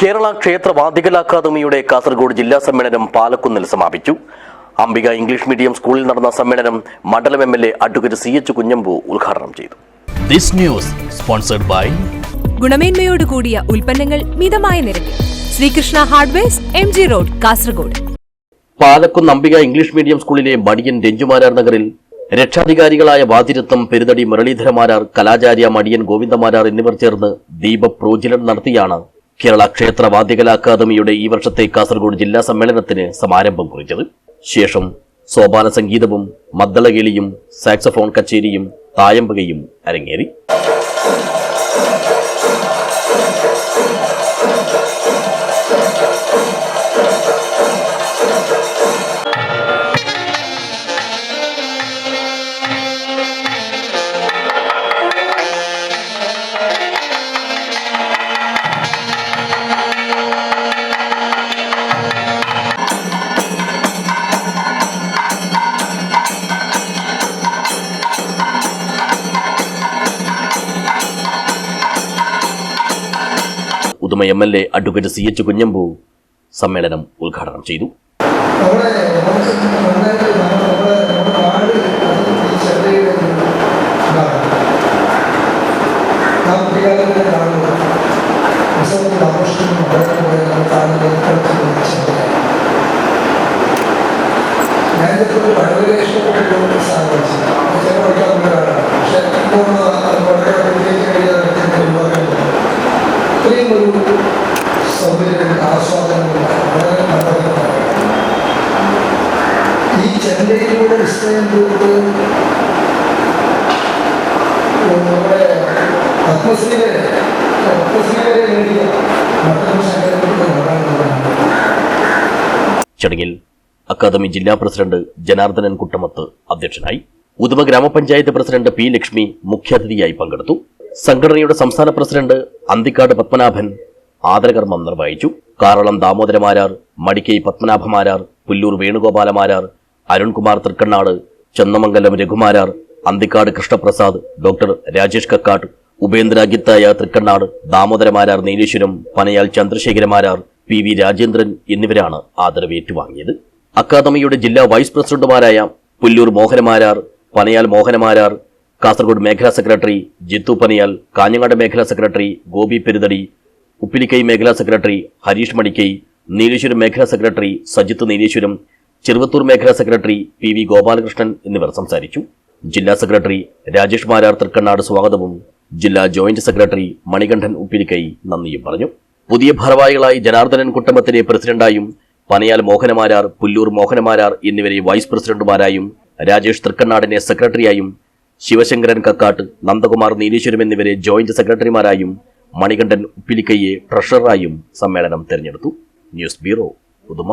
കേരള ക്ഷേത്ര വാദികൽ അക്കാദമിയുടെ കാസർഗോഡ് ജില്ലാ സമ്മേളനം പാലക്കുന്നിൽ സമാപിച്ചു. അംബിക ഇംഗ്ലീഷ് മീഡിയം സ്കൂളിൽ നടന്ന സമ്മേളനം മണ്ഡലം M L A advocate C H Kunhambu ഉദ്ഘാടനം ചെയ്തു. ദിസ് ന്യൂസ് സ്പോൺസർഡ് ബൈ ഗുണമേന്മയോട് കൂടിയ ഉൽപ്പന്നങ്ങൾ മിതമായ നിരക്കിൽ. Sreekrishna hardwares M G road Kasaragod. Palakkunnu Ambika English medium സ്കൂളിലെ മടിയൻ രഞ്ജുമാരാർ നഗറിൽ രക്ഷാധികാരികളായ വാതിരത്വം പെരുതടി മുരളീധരമാരാർ കലാചാര്യ മടിയൻ ഗോവിന്ദമാരാർ എന്നിവർ ചേർന്ന് ദീപപ്രോജ്വലനം നടത്തിയാണ് കേരള ക്ഷേത്ര വാദ്യകലാ അക്കാദമിയുടെ ഈ വർഷത്തെ കാസർഗോഡ് ജില്ലാ സമ്മേളനത്തിന് സമാരംഭം കുറിച്ചത്. ശേഷം സോപാന സംഗീതവും മദ്ദളകിളിയും സാക്സഫോൺ കച്ചേരിയും തായമ്പകയും അരങ്ങേറി. Uduma M L A advocate C H Kunhambu സമ്മേളനം ഉദ്ഘാടനം ചെയ്തു. ഞാനിപ്പോൾ വളരെ ഇഷ്ടപ്പെട്ടുള്ള സാധനം ചില പഠിക്കാവുന്നവരാണ് ഈ ചടങ്ങിൽ അക്കാദമി ജില്ലാ പ്രസിഡന്റ് ജനാർദ്ദനൻ കുട്ടമത്ത് അധ്യക്ഷനായി ഉദമ ഗ്രാമപഞ്ചായത്ത് പ്രസിഡന്റ് പി ലക്ഷ്മി മുഖ്യാതിഥിയായി പങ്കെടുത്തു. സംഘടനയുടെ സംസ്ഥാന പ്രസിഡന്റ് അന്തിക്കാട് പത്മനാഭൻ ആദരകർമ്മം നിർവഹിച്ചു. കാറളം ദാമോദരമാരാർ മടിക്കൈ പത്മനാഭമാരാർ പുല്ലൂർ വേണുഗോപാലമാരാർ അരുൺകുമാർ തൃക്കണ്ണാട് ചെന്നമംഗലം രഘുമാരാർ അന്തിക്കാട് കൃഷ്ണപ്രസാദ് ഡോക്ടർ രാജേഷ് കക്കാട്ട് ഉപേന്ദ്ര ഗിത്തായ തൃക്കണ്ണാട് ദാമോദരമാരാർ നീലേശ്വരം പനയാൽ ചന്ദ്രശേഖരമാരാർ പി വി രാജേന്ദ്രൻ എന്നിവരാണ് ആദരവ് ഏറ്റുവാങ്ങിയത് അക്കാദമിയുടെ ജില്ലാ വൈസ് പ്രസിഡന്റുമാരായ പുല്ലൂർ മോഹനമാരാർ പനയാൽ മോഹനമാരാർ കാസർഗോഡ് മേഖലാ സെക്രട്ടറി ജിത്തു പനയാൽ കാഞ്ഞങ്ങാട് മേഖലാ സെക്രട്ടറി ഗോപി പെരുതടി ഉപ്പിലിക്കൈ മേഖലാ സെക്രട്ടറി ഹരീഷ് മണിക്കൈ നീലേശ്വരം മേഖലാ സെക്രട്ടറി സജിത്ത് നീലേശ്വരം ചെറുവത്തൂർ മേഖലാ സെക്രട്ടറി പി വി ഗോപാലകൃഷ്ണൻ എന്നിവർ സംസാരിച്ചു. ജില്ലാ സെക്രട്ടറി രാജേഷ് മാരാർ തൃക്കണ്ണാട് സ്വാഗതവും ജില്ലാ ജോയിന്റ് സെക്രട്ടറി മണികണ്ഠൻ ഉപ്പിലിക്കൈ നന്ദിയും പറഞ്ഞു. പുതിയ ഭാരവാഹികളായി ജനാർദ്ദനൻ കുട്ടമത്തിനെ പ്രസിഡന്റായും പനയാൽ മോഹനമാരാർ പുല്ലൂർ മോഹനമാരാർ എന്നിവരെ വൈസ് പ്രസിഡന്റുമാരായും രാജേഷ് തൃക്കണ്ണാടിനെ സെക്രട്ടറിയായും ശിവശങ്കരൻ കക്കാട്ട് നന്ദകുമാർ നീലേശ്വരം എന്നിവരെ ജോയിന്റ് സെക്രട്ടറിമാരായും മണികണ്ഠൻ ഉപ്പിലിക്കയെ ട്രഷററായും സമ്മേളനം തെരഞ്ഞെടുത്തു. News bureau Uduma